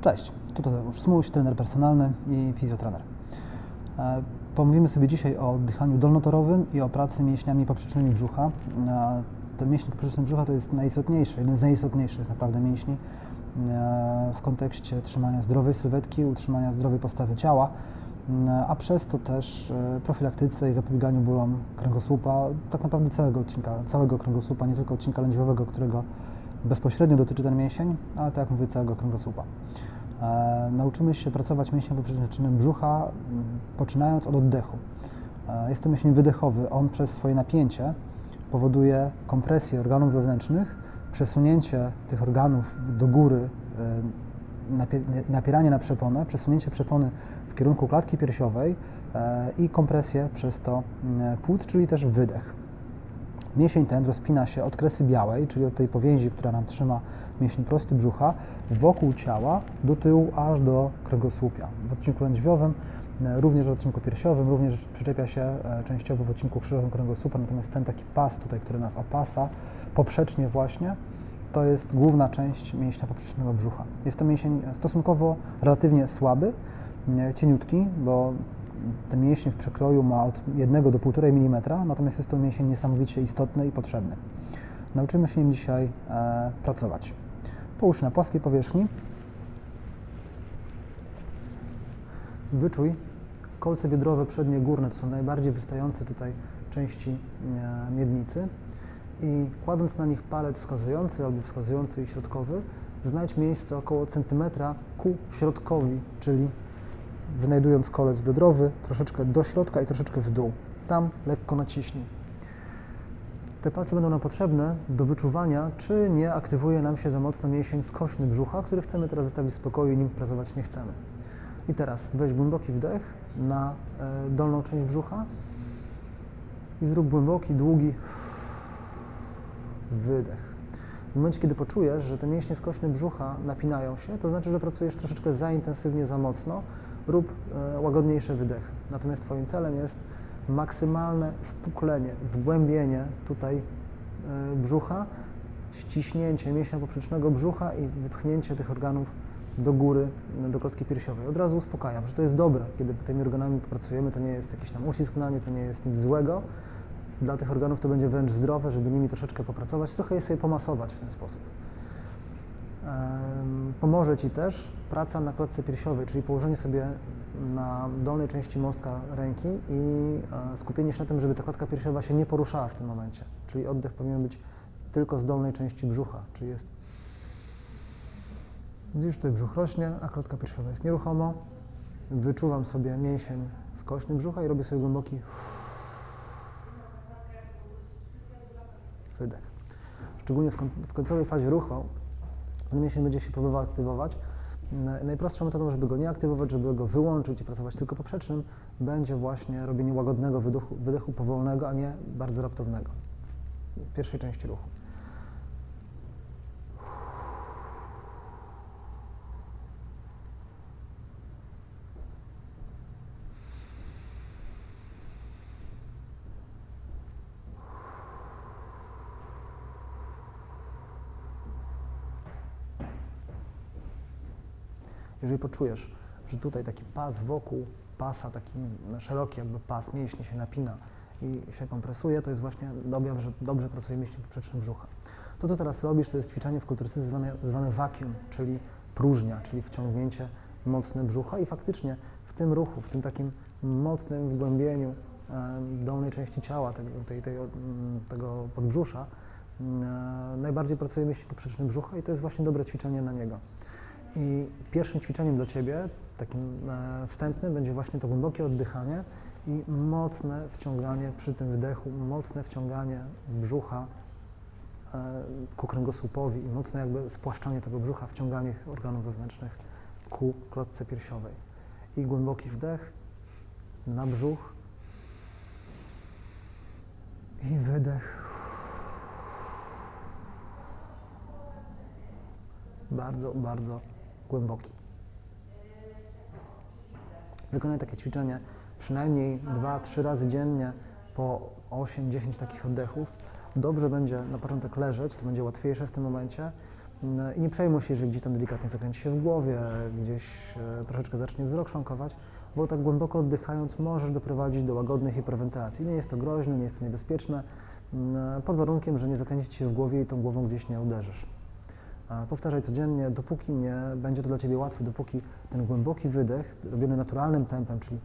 Cześć, tu Tadeusz Smuś, trener personalny i fizjotrener. E, Pomówimy sobie dzisiaj o oddychaniu dolnotorowym i o pracy mięśniami poprzecznymi brzucha. E, Te mięśnie poprzeczne brzucha to jest najistotniejszy, jeden z najistotniejszych naprawdę mięśni e, w kontekście trzymania zdrowej sylwetki, utrzymania zdrowej postawy ciała, a przez to też profilaktyce i zapobieganiu bólom kręgosłupa, tak naprawdę całego odcinka, całego kręgosłupa, nie tylko odcinka lędźwiowego, którego bezpośrednio dotyczy ten mięsień, ale tak jak mówię, całego kręgosłupa. E, nauczymy się pracować mięśniem poprzecznym brzucha, m, poczynając od oddechu. E, jest to mięsień wydechowy. On przez swoje napięcie powoduje kompresję organów wewnętrznych, przesunięcie tych organów do góry, e, napie- napieranie na przeponę, przesunięcie przepony w kierunku klatki piersiowej e, i kompresję przez to m, płuc, czyli też wydech. Mięsień ten rozpina się od kresy białej, czyli od tej powięzi, która nam trzyma mięsień prosty brzucha, wokół ciała, do tyłu, aż do kręgosłupia. W odcinku lędźwiowym, e, również w odcinku piersiowym, również przyczepia się e, częściowo w odcinku krzyżowym kręgosłupa, natomiast ten taki pas tutaj, który nas opasa, poprzecznie właśnie, to jest główna część mięśnia poprzecznego brzucha. Jest to mięsień stosunkowo relatywnie słaby, e, cieniutki, bo ten mięsień w przekroju ma od 1 do 1,5 mm, natomiast jest to mięsień niesamowicie istotny i potrzebny. Nauczymy się nim dzisiaj e, pracować. Połóż na płaskiej powierzchni. Wyczuj kolce biodrowe przednie górne, to są najbardziej wystające tutaj części e, miednicy i kładąc na nich palec wskazujący albo wskazujący i środkowy, znajdź miejsce około centymetra ku środkowi, czyli wynajdując kolec biodrowy troszeczkę do środka i troszeczkę w dół. Tam lekko naciśnij. Te palce będą nam potrzebne do wyczuwania, czy nie aktywuje nam się za mocno mięsień skośny brzucha, który chcemy teraz zostawić w spokoju i nim pracować nie chcemy. I teraz weź głęboki wdech na e, dolną część brzucha i zrób głęboki, długi wydech. W momencie, kiedy poczujesz, że te mięśnie skośne brzucha napinają się, to znaczy, że pracujesz troszeczkę za intensywnie, za mocno, rób e, łagodniejsze wydechy. Natomiast Twoim celem jest maksymalne wpuklenie, wgłębienie tutaj e, brzucha, ściśnięcie mięśnia poprzecznego brzucha i wypchnięcie tych organów do góry, do klatki piersiowej. Od razu uspokajam, że to jest dobre, kiedy tymi organami pracujemy, to nie jest jakiś tam ucisk na nie, to nie jest nic złego. Dla tych organów to będzie wręcz zdrowe, żeby nimi troszeczkę popracować, trochę je sobie pomasować w ten sposób. Pomoże Ci też praca na klatce piersiowej, czyli położenie sobie na dolnej części mostka ręki i e, skupienie się na tym, żeby ta klatka piersiowa się nie poruszała w tym momencie. Czyli oddech powinien być tylko z dolnej części brzucha, czyli jest Widzisz, tutaj brzuch rośnie, a klatka piersiowa jest nieruchomo. Wyczuwam sobie mięsień skośny brzucha i robię sobie głęboki wydech. Szczególnie w, koń- w końcowej fazie ruchu ten mięsień będzie się próbował aktywować. Na- Najprostszą metodą, żeby go nie aktywować, żeby go wyłączyć i pracować tylko poprzecznym, będzie właśnie robienie łagodnego wydechu, wydechu powolnego, a nie bardzo raptownego. W pierwszej części ruchu. Jeżeli poczujesz, że tutaj taki pas wokół pasa, taki szeroki jakby pas mięśni się napina i się kompresuje, to jest właśnie objaw, że dobrze pracuje mięsień poprzeczny brzucha. To, co teraz robisz, to jest ćwiczenie w kulturystyce zwane, zwane vacuum, czyli próżnia, czyli wciągnięcie mocne brzucha i faktycznie w tym ruchu, w tym takim mocnym wgłębieniu dolnej części ciała, tego, tej, tej, mm, tego podbrzusza, mm, najbardziej pracuje mięsień poprzeczny brzucha i to jest właśnie dobre ćwiczenie na niego. I pierwszym ćwiczeniem dla Ciebie, takim e, wstępnym, będzie właśnie to głębokie oddychanie i mocne wciąganie przy tym wdechu, mocne wciąganie brzucha e, ku kręgosłupowi i mocne jakby spłaszczanie tego brzucha, wciąganie organów wewnętrznych ku klatce piersiowej. I głęboki wdech na brzuch i wydech. Bardzo, bardzo głęboki. Wykonaj takie ćwiczenie przynajmniej 2-3 razy dziennie po 8-10 takich oddechów. Dobrze będzie na początek leżeć, to będzie łatwiejsze w tym momencie. Mm, I nie przejmuj się, jeżeli gdzieś tam delikatnie zakręci się w głowie, gdzieś e, troszeczkę zacznie wzrok szwankować, bo tak głęboko oddychając możesz doprowadzić do łagodnej hiperwentylacji. Nie jest to groźne, nie jest to niebezpieczne, mm, pod warunkiem, że nie zakręci ci się w głowie i tą głową gdzieś nie uderzysz. Powtarzaj codziennie, dopóki nie będzie to dla Ciebie łatwe, dopóki ten głęboki wydech, robiony naturalnym tempem, czyli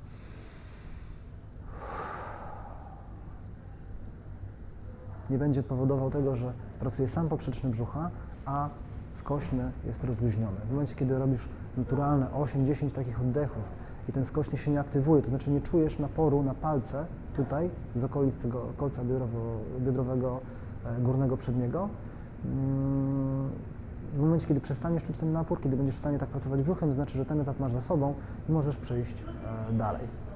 nie będzie powodował tego, że pracuje sam poprzeczny brzucha, a skośny jest rozluźniony. W momencie, kiedy robisz naturalne 8-10 takich oddechów i ten skośny się nie aktywuje, to znaczy nie czujesz naporu na palce tutaj z okolic tego kolca biodrowo, biodrowego e, górnego przedniego, mm, w momencie, kiedy przestaniesz czuć ten napór, kiedy będziesz w stanie tak pracować brzuchem, znaczy, że ten etap masz za sobą i możesz przejść e, dalej.